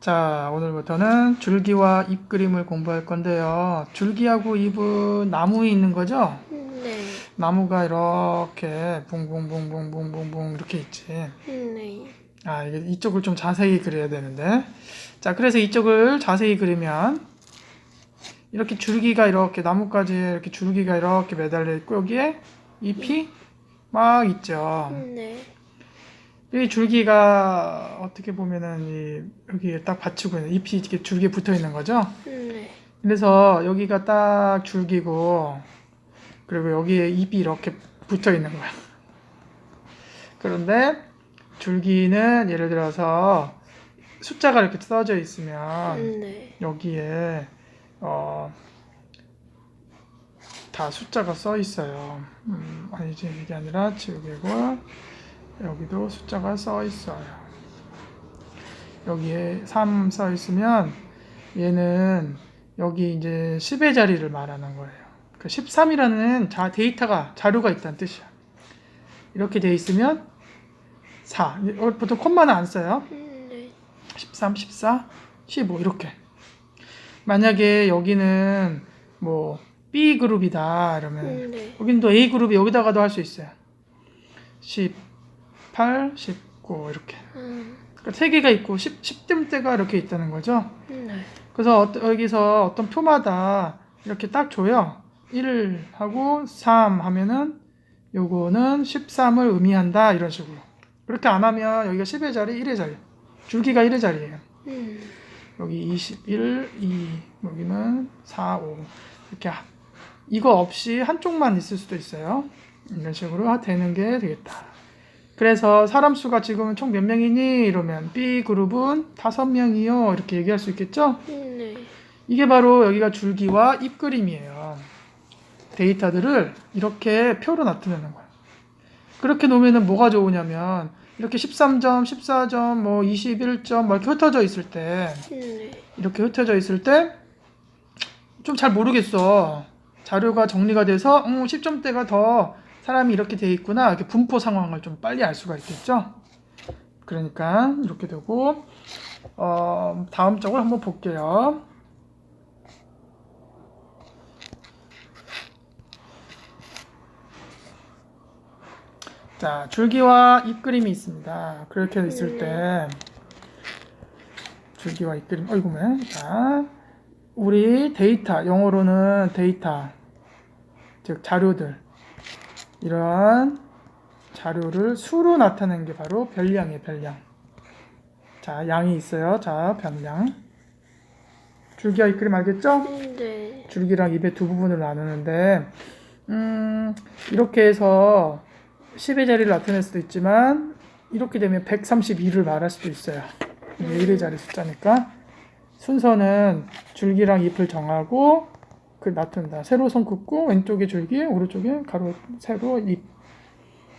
자, 오늘부터는 줄기와 잎 그림을 공부할 건데요. 줄기하고 잎은 나무에 있는 거죠? 네. 나무가 이렇게 붕붕붕붕붕붕붕 이렇게 있지. 네. 아, 이게 이쪽을 좀 자세히 그려야 되는데. 자, 그래서 이쪽을 자세히 그리면 이렇게 줄기가 이렇게 나뭇가지에 이렇게 줄기가 이렇게 매달려 있고 여기에 잎이 막 있죠. 네. 이 줄기가 어떻게 보면은 이 여기에 딱 받치고 있는 잎이 이렇게 줄기에 붙어 있는 거죠. 네. 그래서 여기가 딱 줄기고 그리고 여기에 잎이 이렇게 붙어 있는 거야. 그런데 줄기는 예를 들어서 숫자가 이렇게 써져 있으면 네. 여기에 어, 다 숫자가 써 있어요. 음, 아니지 이게 아니라 지우개고 여기도 숫자가 써 있어요. 여기에 3 써 있으면 얘는 여기 이제 10의 자리를 말하는 거예요. 그 13이라는 자, 데이터가 자료가 있다는 뜻이야. 이렇게 돼 있으면 4. 어, 보통 콤마는 안 써요. 네. 13, 14, 15 이렇게. 만약에 여기는 뭐 B 그룹이다 이러면 네. 여기는 또 A 그룹이 여기다가도 할 수 있어요. 18, 19 이렇게. 음. 그러니까 세 개가 있고 10, 10댐대가 이렇게 있다는 거죠. 네. 그래서 어떠- 여기서 어떤 표마다 이렇게 딱 줘요. 1 하고 3 하면은 요거는 13을 의미한다 이런 식으로. 그렇게 안 하면 여기가 10의 자리, 1의 자리. 줄기가 1의 자리예요. 음. 여기 21, 2, 여기는 4, 5 이렇게 하- 이거 없이 한쪽만 있을 수도 있어요. 이런 식으로 되는 게 되겠다. 그래서 사람 수가 지금 총 몇 명이니 이러면 B 그룹은 다섯 명이요 이렇게 얘기할 수 있겠죠? 네. 이게 바로 여기가 줄기와 잎 그림이에요. 데이터들을 이렇게 표로 나타내는 거야. 그렇게 놓으면 뭐가 좋으냐면 이렇게 13점, 14점, 뭐 21점 뭐 이렇게 흩어져 있을 때 네. 이렇게 흩어져 있을 때 좀 잘 모르겠어. 자료가 정리가 돼서 음, 10점대가 더 사람이 이렇게 돼 있구나. 이렇게 분포 상황을 좀 빨리 알 수가 있겠죠. 그러니까 이렇게 되고 어, 다음 쪽을 한번 볼게요. 자, 줄기와 잎 그림이 있습니다. 그렇게 있을 때 줄기와 잎 그림. 어이구매. 자, 우리 데이터 영어로는 데이터 즉 자료들 이러한 자료를 수로 나타내는 게 바로 별량이에요. 별량. 자, 양이 있어요. 자, 별량. 줄기와 잎 그림 알겠죠? 네. 줄기랑 잎의 두 부분을 나누는데 음, 이렇게 해서 10의 자리를 나타낼 수도 있지만 이렇게 되면 132를 말할 수도 있어요. 이게 1의 자리 숫자니까 순서는 줄기랑 잎을 정하고 그 나타낸다. 세로 손 긋고 왼쪽에 줄기, 오른쪽에 가로 세로 잎.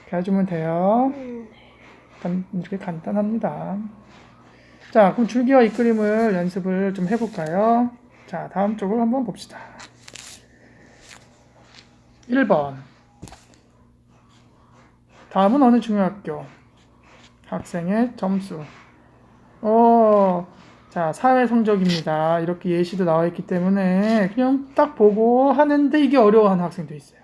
이렇게 해주면 돼요. 이렇게 간단합니다. 자, 그럼 줄기와 잎 그림을 연습을 좀 해볼까요? 자, 다음 쪽을 한번 봅시다. 1번. 다음은 어느 중학교? 학생의 점수. 어, 자, 사회 성적입니다. 이렇게 예시도 나와 있기 때문에 그냥 딱 보고 하는데 이게 어려워하는 학생도 있어요.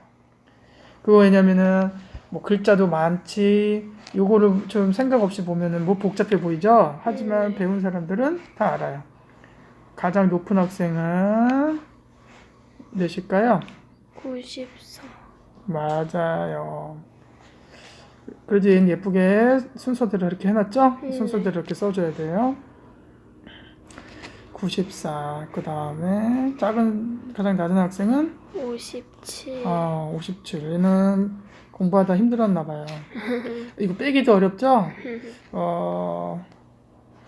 그거 왜냐면은 뭐 글자도 많지 요거를 좀 생각 없이 보면은 뭐 복잡해 보이죠 하지만 네. 배운 사람들은 다 알아요 가장 높은 학생은 몇일까요? 94. 맞아요 그래도 얘는 예쁘게 순서대로 이렇게 해놨죠 네. 순서대로 이렇게 써줘야 돼요 94 그 다음에 작은 가장 낮은 학생은 57. 아, 57. 얘는 공부하다 힘들었나 봐요. 이거 빼기도 어렵죠? 어,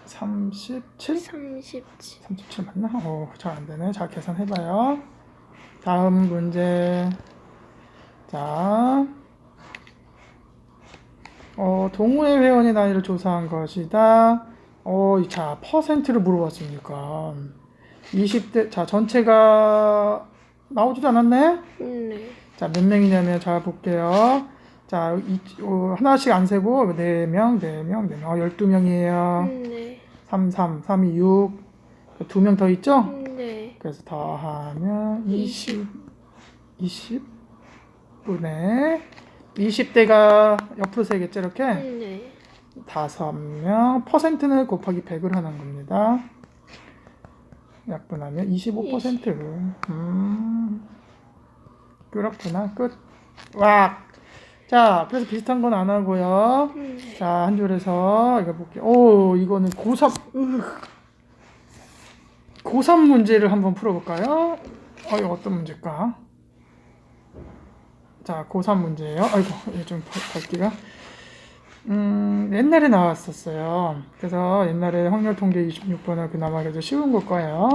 37? 37. 37 맞나? 어, 잘 안 되네. 잘 계산해 봐요. 다음 문제. 자, 어, 동호회 회원의 나이를 조사한 것이다. 어, 자, 퍼센트를 물어봤으니까. 20대, 자, 전체가 나오지도 않았네? 네. 자, 몇 명이냐면, 자, 볼게요. 자, 이, 어, 하나씩 안 세고, 4명, 4명, 4명, 어, 12명이에요. 네. 3, 3, 3, 2, 6. 두명더 있죠? 네. 그래서 더 하면 20, 20분의 20대가 옆으로 세겠죠, 이렇게? 네. 다섯 명 퍼센트는 곱하기 100을 하는 겁니다. 약분하면 25%. 음. 그렇구나. 끝. 와. 자, 그래서 비슷한 건 안 하고요. 네. 자, 한 줄에서 이거 볼게요. 오, 이거는 고3 으. 고3 문제를 한번 풀어 볼까요? 어, 이거 어떤 문제일까? 자, 고3 문제예요. 아이고, 좀 밝기가. 음, 옛날에 나왔었어요. 그래서 옛날에 확률 통계 26번은 그나마 그래도 쉬운 걸 거예요.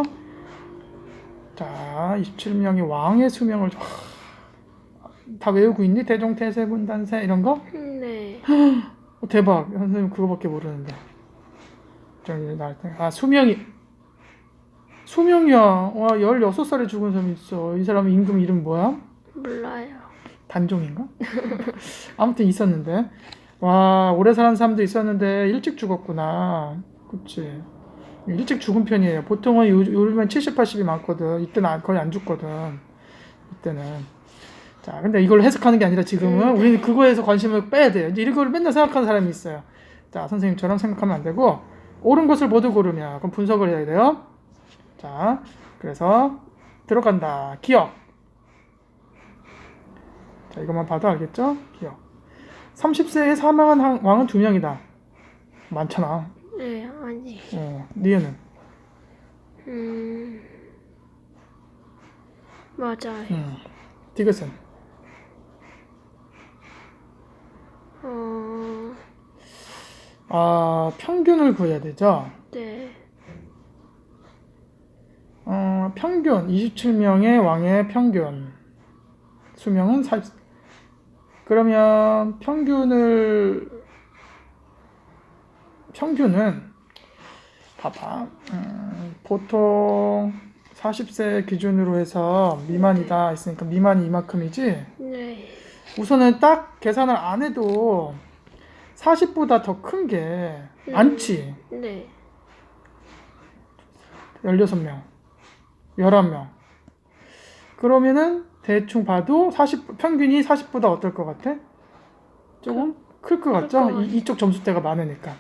자, 27명이 왕의 수명을 하, 다 외우고 있니? 대종, 태세, 분단세 이런 거? 네. 어, 대박. 선생님 그거밖에 모르는데. 저기 나할 때. 아, 수명이 수명이야. 와, 16살에 죽은 사람이 있어. 이 사람 임금 이름 뭐야? 몰라요. 단종인가? 아무튼 있었는데. 와, 오래 사는 사람도 있었는데 일찍 죽었구나. 그치. 일찍 죽은 편이에요. 보통은 요, 요즘엔 70, 80이 많거든. 이때는 안- 거의 안 죽거든. 이때는. 자, 근데 이걸 해석하는 게 아니라 지금은 음, 네. 우리는 그거에서 관심을 빼야 돼요. 이제 이걸 맨날 생각하는 사람이 있어요. 자, 선생님처럼 생각하면 안 되고, 옳은 것을 모두 고르면, 그럼 분석을 해야 돼요. 자, 그래서 들어간다. 기억. 자, 이것만 봐도 알겠죠? 기억. 30세에 사망한 한- 왕은 두 명이다. 많잖아. 네, 아니. 어, 니은은? 음. 맞아요. 음. 디귿은? 어. 아, 평균을 구해야 되죠? 네. 어, 평균 27명의 왕의 평균 수명은 40 그러면 평균을 평균은 봐봐 음, 보통 40세 기준으로 해서 미만이다 했으니까 미만이 이만큼이지 네. 우선은 딱 계산을 안 해도 40보다 더 큰 게 음. 많지 네. 16명, 11명. 그러면은 대충 봐도 40 평균이 40보다 어떨 것 같아? 조금 클 것 같죠? 클것 이, 이쪽 점수대가 많으니까.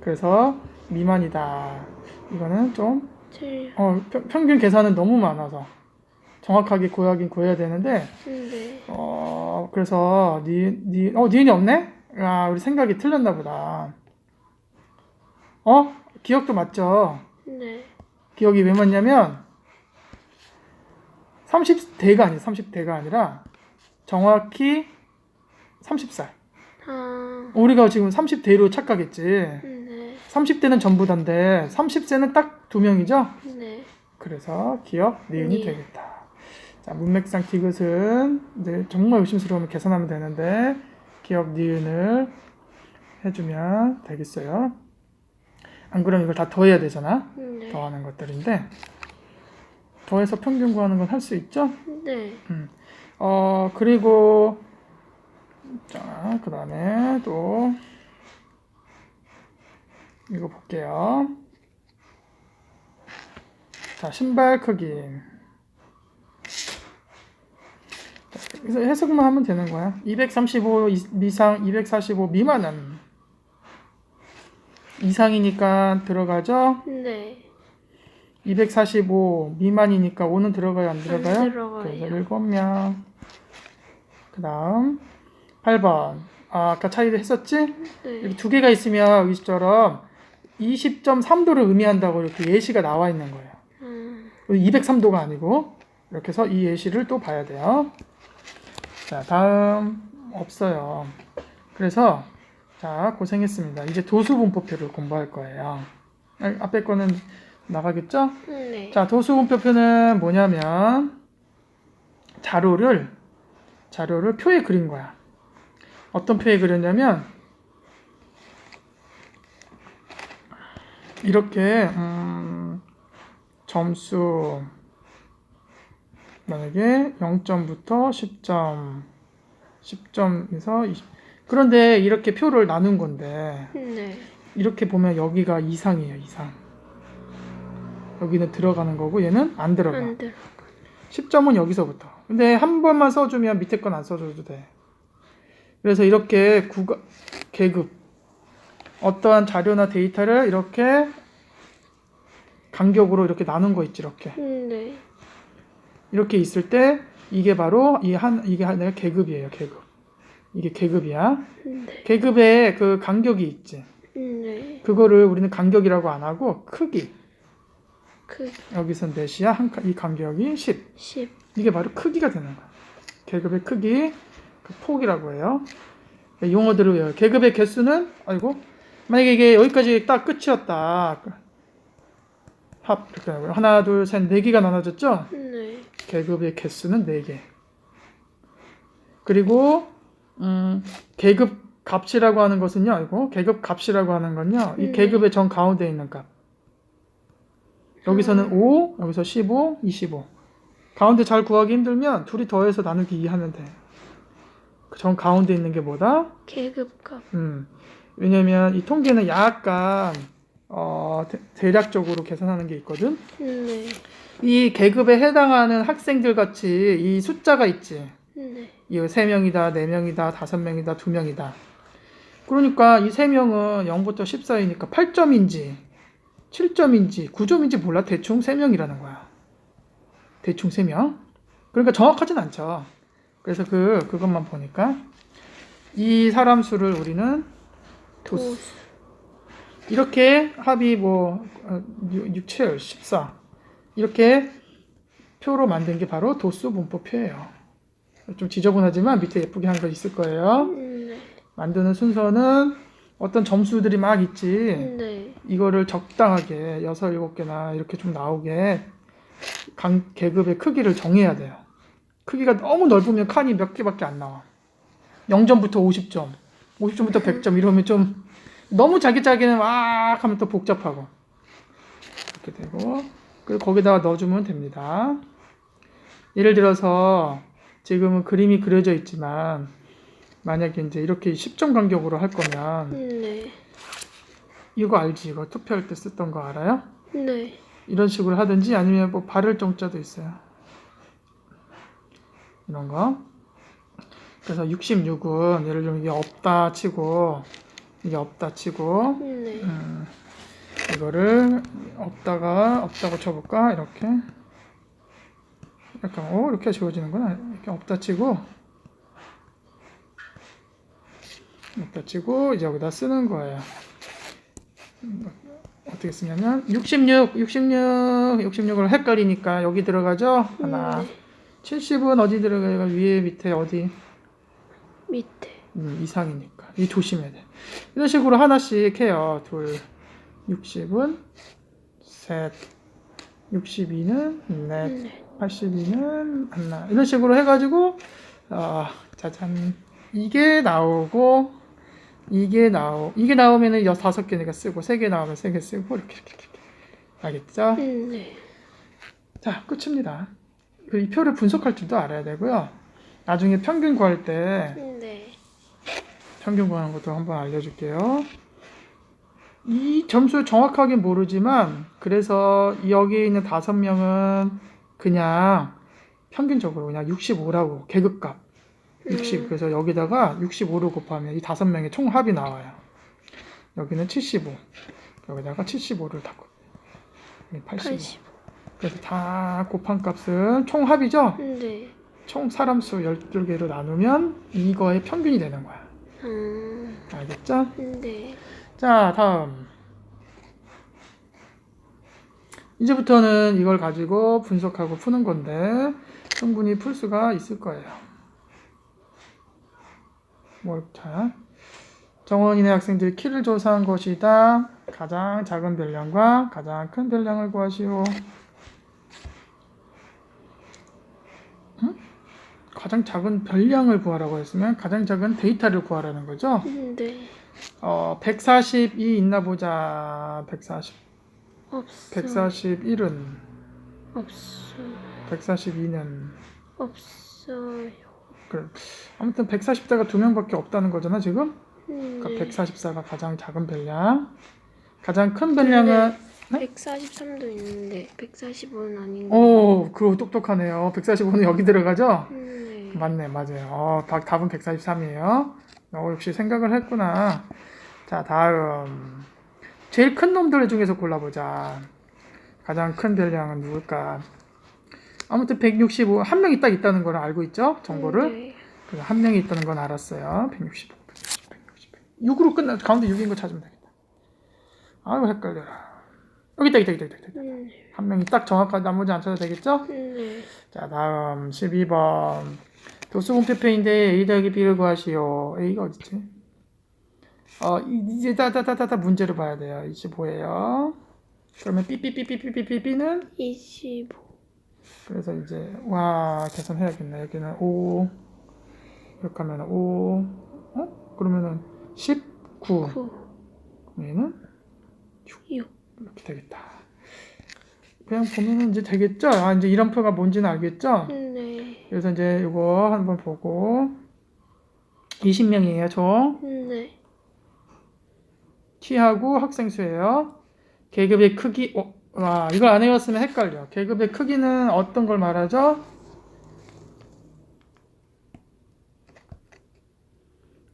그래서 미만이다. 이거는 좀 틀려. 어, 평, 평균 계산은 너무 많아서 정확하게 구하긴 구해야 되는데 네. 어 그래서 니니 어 니은이 없네? 아 우리 생각이 틀렸나 보다. 어 기억도 맞죠? 네. 기억이 왜 맞냐면 30대가 아니야 30대가 아니라 정확히 30살 아. 우리가 지금 30대로 착각했지 네. 30대는 전부 다인데 30세는 딱 두 명이죠 네. 그래서 기억 니은이 니. 되겠다 자 문맥상 디귿은 이제 정말 의심스러우면 계산하면 되는데 기억 니은을 해주면 되겠어요 안 그러면 이걸 다 더해야 되잖아 네. 더하는 것들인데 더해서 평균 구하는 건 할 수 있죠? 네. 어 그리고 자 그다음에 또 이거 볼게요. 자 신발 크기. 자, 그래서 해석만 하면 되는 거야. 235 이- 이상, 245 미만은 이상이니까 들어가죠. 네. 245 미만이니까 5는 들어가요 안 들어가요? 안 들어가요. 그래서 7명 그 다음 8번 아, 아까 차이를 했었지? 네. 이렇게 두 개가 있으면 여기처럼 20.3도를 의미한다고 이렇게 예시가 나와 있는 거예요 음. 203도가 아니고 이렇게 해서 이 예시를 또 봐야 돼요 자 다음 없어요 그래서 자 고생했습니다 이제 도수분포표를 공부할 거예요 아, 앞에 거는 나가겠죠? 네. 자, 도수분표표는 뭐냐면 자료를 자료를 표에 그린 거야. 어떤 표에 그렸냐면 이렇게 음, 점수 만약에 0점부터 10점, 10점에서 20. 그런데 이렇게 표를 나눈 건데 네. 이렇게 보면 여기가 이상이에요, 이상. 여기는 들어가는 거고 얘는 안 들어가. 안 들어. 10점은 여기서부터. 근데 한 번만 써주면 밑에 건 안 써줘도 돼. 그래서 이렇게 구가, 계급. 어떠한 자료나 데이터를 이렇게 간격으로 이렇게 나눈 거 있지, 이렇게. 네. 이렇게 있을 때 이게 바로 이 한, 이게 하나가 계급이에요, 계급. 이게 계급이야. 네. 계급에 그 간격이 있지. 네. 그거를 우리는 간격이라고 안 하고 크기. 그 여기서 넷이야. 한, 칸- 이 간격이 10. 10. 이게 바로 크기가 되는 거야. 계급의 크기, 그 폭이라고 해요. 네, 용어들을 외워요. 계급의 개수는, 아이고, 만약에 이게 여기까지 딱 끝이었다. 합, 이렇게 하고요. 하나, 둘, 셋, 네 개가 나눠졌죠? 네. 계급의 개수는 네 개. 그리고, 음, 계급 값이라고 하는 것은요, 아이고, 계급 값이라고 하는 건요, 이 네. 계급의 정 가운데 있는 값. 여기서는 5, 여기서 15, 25. 가운데 잘 구하기 힘들면 둘이 더해서 나누기 2 하면 돼. 그정 가운데 있는 게 뭐다? 계급값. 음. 왜냐면 이 통계는 약간 어, 대, 대략적으로 계산하는 게 있거든. 네. 이 계급에 해당하는 학생들 같이 이 숫자가 있지. 네. 이 3명이다, 4명이다, 5명이다, 2명이다. 그러니까 이 3명은 0부터 10 사이니까 8점인지 7점인지 9점인지 몰라. 대충 3명이라는 거야. 대충 3명. 그러니까 정확하진 않죠. 그래서 그 그것만 보니까 이 사람 수를 우리는 도수 도수. 이렇게 합이 뭐 6, 7, 14 이렇게 표로 만든 게 바로 도수 분포표예요. 좀 지저분하지만 밑에 예쁘게 한 거 있을 거예요. 네. 만드는 순서는 어떤 점수들이 막 있지. 네. 이거를 적당하게 6, 7개나 이렇게 좀 나오게 강, 계급의 크기를 정해야 돼요. 크기가 너무 넓으면 칸이 몇 개밖에 안 나와. 0점부터 50점, 50점부터 100점 이러면 좀 너무 자기 자기는 막 하면 또 복잡하고 이렇게 되고 그리고 거기다가 넣어주면 됩니다. 예를 들어서 지금은 그림이 그려져 있지만 만약에 이제 이렇게 10점 간격으로 할 거면 네. 이거 알지? 이거 투표할 때 쓰던 거 알아요? 네. 이런 식으로 하든지 아니면 뭐 바를 정자도 있어요. 이런 거. 그래서 66은 예를 들면 이게 없다 치고 이게 없다 치고 네. 음, 이거를 없다가 없다고 쳐볼까 이렇게 약간 오 이렇게 지워지는구나 이렇게 없다 치고 없다 치고 이제 여기다 쓰는 거예요. 음, 어떻게 쓰냐면 66, 66, 66을 헷갈리니까 여기 들어가죠 하나. 네. 70은 어디 들어가요? 위에 밑에 어디? 밑에. 음, 이상이니까 이 조심해야 돼. 이런 식으로 하나씩 해요. 둘, 60은 셋, 62는 넷, 네. 82는 하나. 이런 식으로 해가지고 아 짜잔 이게 나오고 이게 나오 이게 나오면은 여 다섯 개니까 쓰고 세 개 나오면 세 개 쓰고 이렇게 이렇게 이렇게 알겠죠? 네. 자 끝입니다. 그이 표를 분석할 줄도 알아야 되고요. 나중에 평균 구할 때 네. 평균 구하는 것도 한번 알려줄게요. 이 점수 정확하게 모르지만 그래서 여기 있는 다섯 명은 그냥 평균적으로 그냥 65라고 계급값 60 음. 그래서 여기다가 65를 곱하면 이 다섯 명의 총합이 나와요. 여기는 75 여기다가 75를 다 곱해요. 85 85. 그래서 다 곱한 값은 총합이죠? 네. 총 사람 수 12개로 나누면 이거의 평균이 되는 거야. 음. 알겠죠? 네. 자, 다음. 이제부터는 이걸 가지고 분석하고 푸는 건데 충분히 풀 수가 있을 거예요. 뭘, 자. 정원인의 학생들이 키를 조사한 것이다. 가장 작은 별량과 가장 큰 별량을 구하시오. 응? 가장 작은 별량을 구하라고 했으면 가장 작은 데이터를 구하라는 거죠. 네. 어, 140이 있나 보자. 140. 없어. 141은 없어. 142는 없어요. 그래. 아무튼 140대가 두 명밖에 없다는 거잖아, 지금? 음, 그러니까 네. 144가 가장 작은 변량. 가장 큰 변량은 143도 있는데 145는 아닌가? 오, 그거 똑똑하네요. 145는 여기 들어가죠? 음, 네. 맞네, 맞아요. 어, 다- 답은 143이에요. 어, 역시 생각을 했구나. 자, 다음. 제일 큰 놈들 중에서 골라보자. 가장 큰 변량은 누굴까? 아무튼 165, 한 명이 딱 있다는 걸 알고 있죠? 정보를. 네. 그래서 한 명이 있다는 건 알았어요. 165, 160, 160. 6으로 끝나, 가운데 6인 거 찾으면 되겠다. 아이고, 헷갈려라. 여기 있다, 있다, 있다, 있다. 있다. 음, 한 명이 딱 정확하게 나머지 안 찾아도 되겠죠? 음, 네. 자, 다음 12번. 도수공표표인데 A 더하기 B를 구하시오. A가 어딨지? 어, 이- 이제 따따따따따 문제를 봐야 돼요. 25예요. 그러면 삐삐삐삐삐삐삐는 25. 그래서 이제 와 계산해야겠네. 여기는 5 이렇게 하면 5 어? 그러면은 19 9. 얘는 6. 이렇게 되겠다. 그냥 보면은 이제 되겠죠? 아 이제 이런 표가 뭔지는 알겠죠? 음, 네. 그래서 이제 이거 한번 보고 20명이에요 총 음, 네. 키하고 학생 수예요 계급의 크기 어, 와 이걸 안 외웠으면 헷갈려 계급의 크기는 어떤 걸 말하죠?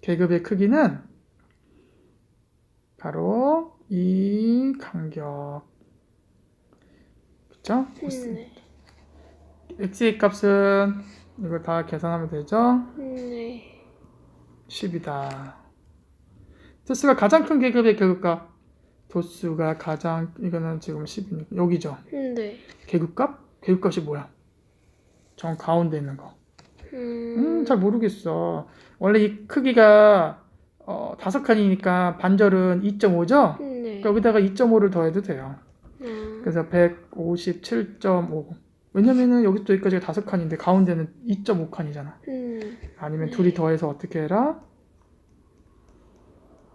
계급의 크기는 바로 이 간격 그쵸? 음, 네. x의 값은 이걸 다 계산하면 되죠? 음, 네. 10이다. 도수가 가장 큰 계급의 계급값. 도수가 가장 이거는 지금 10이니까 여기죠. 음, 네. 계급값? 계급값이 뭐야? 정 가운데 있는 거. 음, 음, 잘 모르겠어. 원래 이 크기가 어, 다섯 칸이니까 반절은 2.5죠? 음, 네. 여기다가 2.5를 더해도 돼요. 아, 그래서 157.5. 왜냐면은 여기 또 여기까지가 다섯 칸인데 가운데는 2.5 칸이잖아. 음, 아니면 네. 둘이 더해서 어떻게 해라?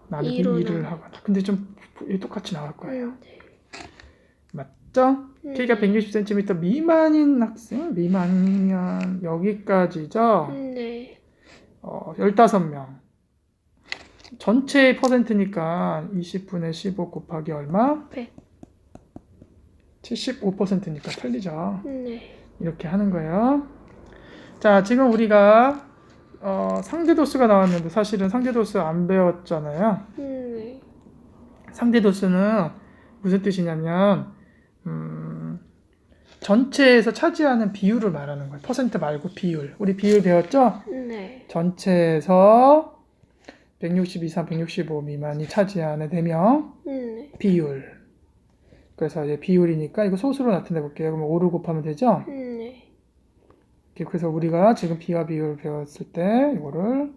나누기 이로 2를 나눠. 하거나. 근데 좀 똑같이 나올 거예요. 음, 네. 맞죠? 음, 키가 160cm 미만인 학생? 미만이면 여기까지죠? 음, 네. 어, 15명. 전체 퍼센트니까 20분의 15 곱하기 얼마? 100. 75%니까 틀리죠. 음, 네. 이렇게 하는 거예요. 자, 지금 우리가 어, 상대도수가 나왔는데 사실은 상대도수 안 배웠잖아요. 음, 네. 상대 도수는 무슨 뜻이냐면 음, 전체에서 차지하는 비율을 말하는 거예요. 퍼센트 말고 비율. 우리 비율 배웠죠? 음, 네. 전체에서 160 이상 165 미만이 차지하는 대명 음, 네. 비율. 그래서 이제 비율이니까 이거 소수로 나타내 볼게요. 그러면 5를 곱하면 되죠? 음, 네. 그래서 우리가 지금 비와 비율 배웠을 때 이거를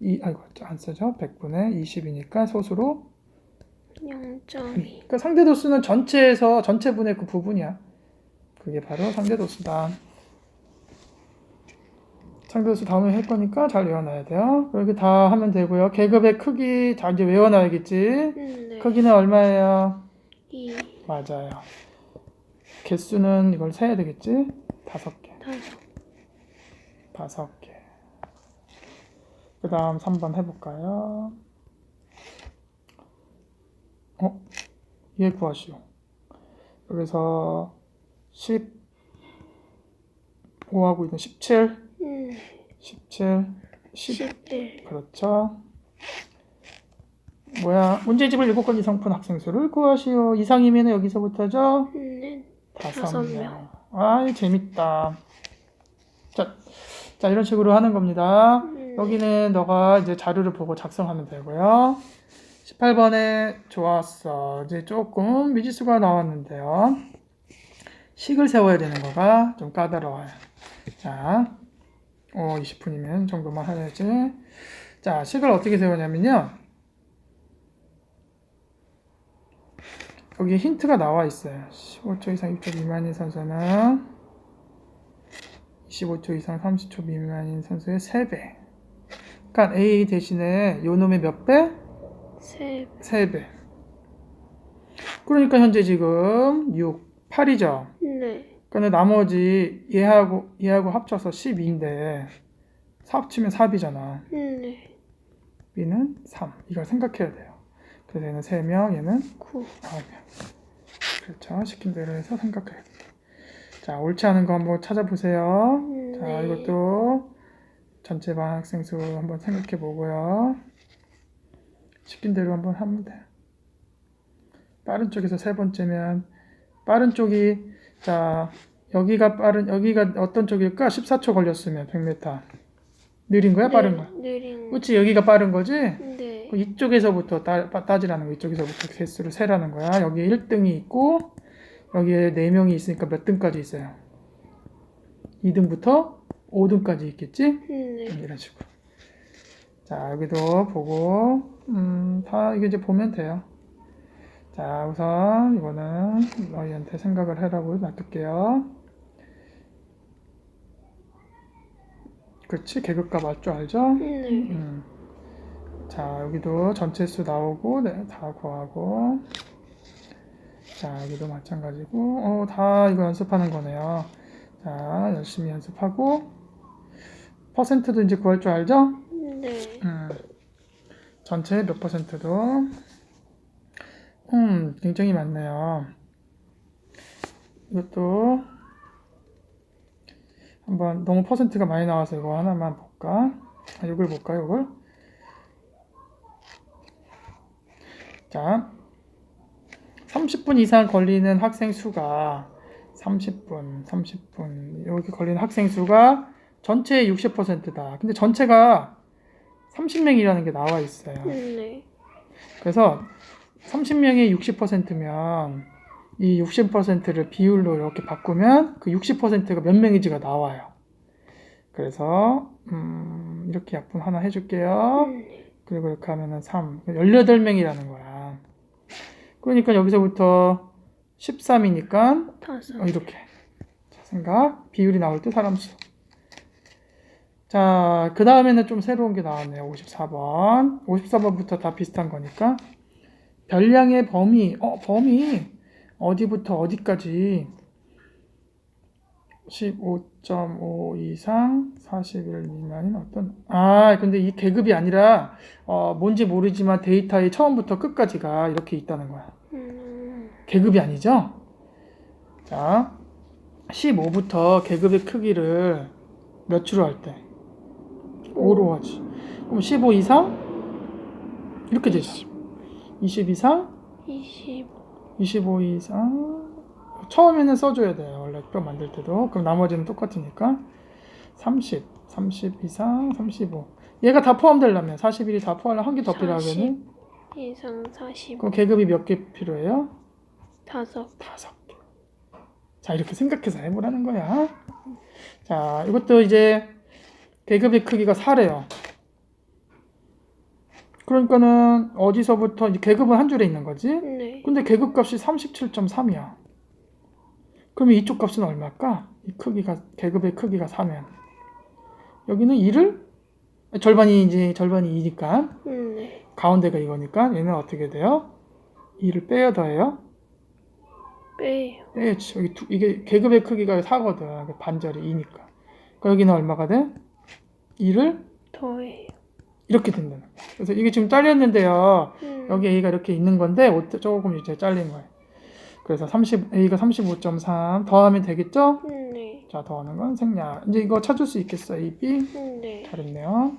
이 아이고 안 쓰죠? 100분의 20이니까 소수로 0.2. 그러니까 상대 도수는 전체에서 전체 분의 그 부분이야. 그게 바로 상대 도수다. 상대 도수 다음에 할 거니까 잘 외워놔야 돼요. 이렇게 다 하면 되고요. 계급의 크기 다 이제 외워놔야겠지. 음, 네. 크기는 얼마예요? 2. 맞아요. 개수는 이걸 세야 되겠지? 다섯 개. 다섯. 다섯 개. 그 다음 3번 해볼까요? 어? 얘 구하시오. 여기서 15하고 있는 17, 음, 17, 10. 11. 그렇죠. 뭐야? 문제집을 7건 이상 푼 학생 수를 구하시오. 이상이면 여기서부터죠? 음, 네. 다섯 다섯 명. 명. 아이, 재밌다. 자, 자, 이런 식으로 하는 겁니다. 음, 여기는 너가 이제 자료를 보고 작성하면 되고요. 18번에 좋았어. 이제 조금 미지수가 나왔는데요. 식을 세워야 되는 거가 좀 까다로워요. 자, 어, 20분이면 정도만 해야지. 자, 식을 어떻게 세우냐면요. 여기 힌트가 나와 있어요. 15초 이상 6초 미만인 선수는 25초 이상 30초 미만인 선수의 3배. 그러니까 A 대신에 요 놈의 몇 배? 세. 3배. 그러니까 현재 지금 6, 8이죠. 네. 그러니까 나머지 얘하고 얘하고 합쳐서 12인데 합치면 4이잖아. 음, 네. B는 3. 이걸 생각해야 돼요. 그래서 얘는 3명, 얘는 9. 9명. 그렇죠. 시킨 대로 해서 생각해야 돼요. 자, 옳지 않은 거 한번 찾아보세요. 자, 네. 이것도 전체 반 학생 수 한번 생각해 보고요. 시킨 대로 한번 하면 돼요. 빠른 쪽에서 세 번째면 빠른 쪽이 자 여기가 빠른 여기가 어떤 쪽일까? 14초 걸렸으면 100m 느린 거야 빠른 거야? 느린. 그렇지 여기가 빠른 거지? 네. 그 이쪽에서부터 따, 따지라는 거 이쪽에서부터 개수를 세라는 거야 여기에 1등이 있고 여기에 4명이 있으니까 몇 등까지 있어요? 2등부터 5등까지 있겠지? 네. 이런 식으로. 자, 여기도 보고, 음, 다 이게 이제 보면 돼요. 자, 우선 이거는 너희한테 생각을 해라고 놔둘게요. 그렇지? 계급값 알줄 알죠? 네. 음. 자, 여기도 전체 수 나오고, 네, 다 구하고. 자, 여기도 마찬가지고, 어, 다 이거 연습하는 거네요. 자, 열심히 연습하고, 퍼센트도 이제 구할 줄 알죠? 네. 음, 전체 몇 퍼센트도, 음, 굉장히 많네요. 이것도, 한번, 너무 퍼센트가 많이 나와서 이거 하나만 볼까? 아, 이걸 볼까, 이걸? 자, 30분 이상 걸리는 학생 수가 30분, 30분 여기 걸리는 학생 수가 전체의 60%다. 근데 전체가 30명이라는 게 나와 있어요. 네. 그래서 30명의 60%면 이 60%를 비율로 이렇게 바꾸면 그 60%가 몇 명인지가 나와요. 그래서 음, 이렇게 약분 하나 해줄게요. 네. 그리고 이렇게 하면은 3, 18명이라는 거야. 그러니까 여기서부터 13이니까 다섯. 어, 이렇게. 자, 생각. 비율이 나올 때 사람 수. 자, 그 다음에는 좀 새로운 게 나왔네요. 54번. 54번부터 다 비슷한 거니까. 별량의 범위. 어, 범위. 어디부터 어디까지. 15.5 이상 41 미만인 어떤 아 근데 이 계급이 아니라 어 뭔지 모르지만 데이터의 처음부터 끝까지가 이렇게 있다는 거야 음. 계급이 아니죠? 자, 15부터 계급의 크기를 몇 주로 할 때? 5로 하지. 그럼 15 이상? 이렇게 되죠. 20 이상? 20. 25 이상? 처음에는 써줘야 돼요. 원래 표 만들 때도. 그럼 나머지는 똑같으니까. 30, 30 이상, 35. 얘가 다 포함되려면 41이 다 포함하려면 한 개더 40. 필요하겠네. 이상 40. 그럼 계급이 몇 개 필요해요? 다섯. 다섯 개. 자, 이렇게 생각해서 해보라는 거야. 자, 이것도 이제 계급의 크기가 4래요. 그러니까는 어디서부터 이제 계급은 한 줄에 있는 거지. 네. 근데 계급 값이 37.3이야. 그러면 이쪽 값은 얼마일까? 이 크기가 계급의 크기가 4면 여기는 2를 절반이 이제 절반이 2니까 네. 가운데가 이거니까 얘는 어떻게 돼요? 2를 빼야 더해요. 빼요. 빼야지. 여기 두, 이게 계급의 크기가 4거든. 그 반절이 2니까. 그럼 여기는 얼마가 돼? 2를 더해요. 이렇게 된다는 거야. 그래서 이게 지금 잘렸는데요. 음. 여기 A가 이렇게 있는 건데 어- 조금 이제 잘린 거예요. 그래서 30, A가 35.3 더하면 되겠죠? 네. 자, 더하는 건 생략. 이제 이거 찾을 수 있겠어, A, B? 네. 잘했네요.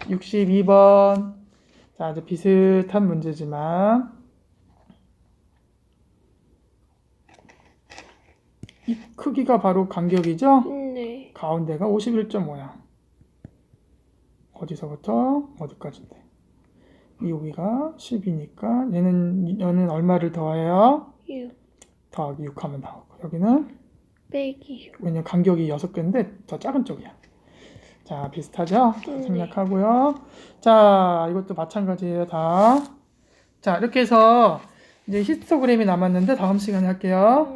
62번. 자, 이제 비슷한 문제지만 이 크기가 바로 간격이죠? 네. 가운데가 51.5야. 어디서부터 어디까지인데? 이 여기가 10이니까 얘는 얘는 얼마를 더해요? 6. 더하기 6 하면 나오고 여기는 빼기 6. 왜냐면 간격이 6개인데 더 작은 쪽이야. 자, 비슷하죠? 자, 네. 생략하고요. 자, 이것도 마찬가지예요, 다. 자, 이렇게 해서 이제 히스토그램이 남았는데 다음 시간에 할게요.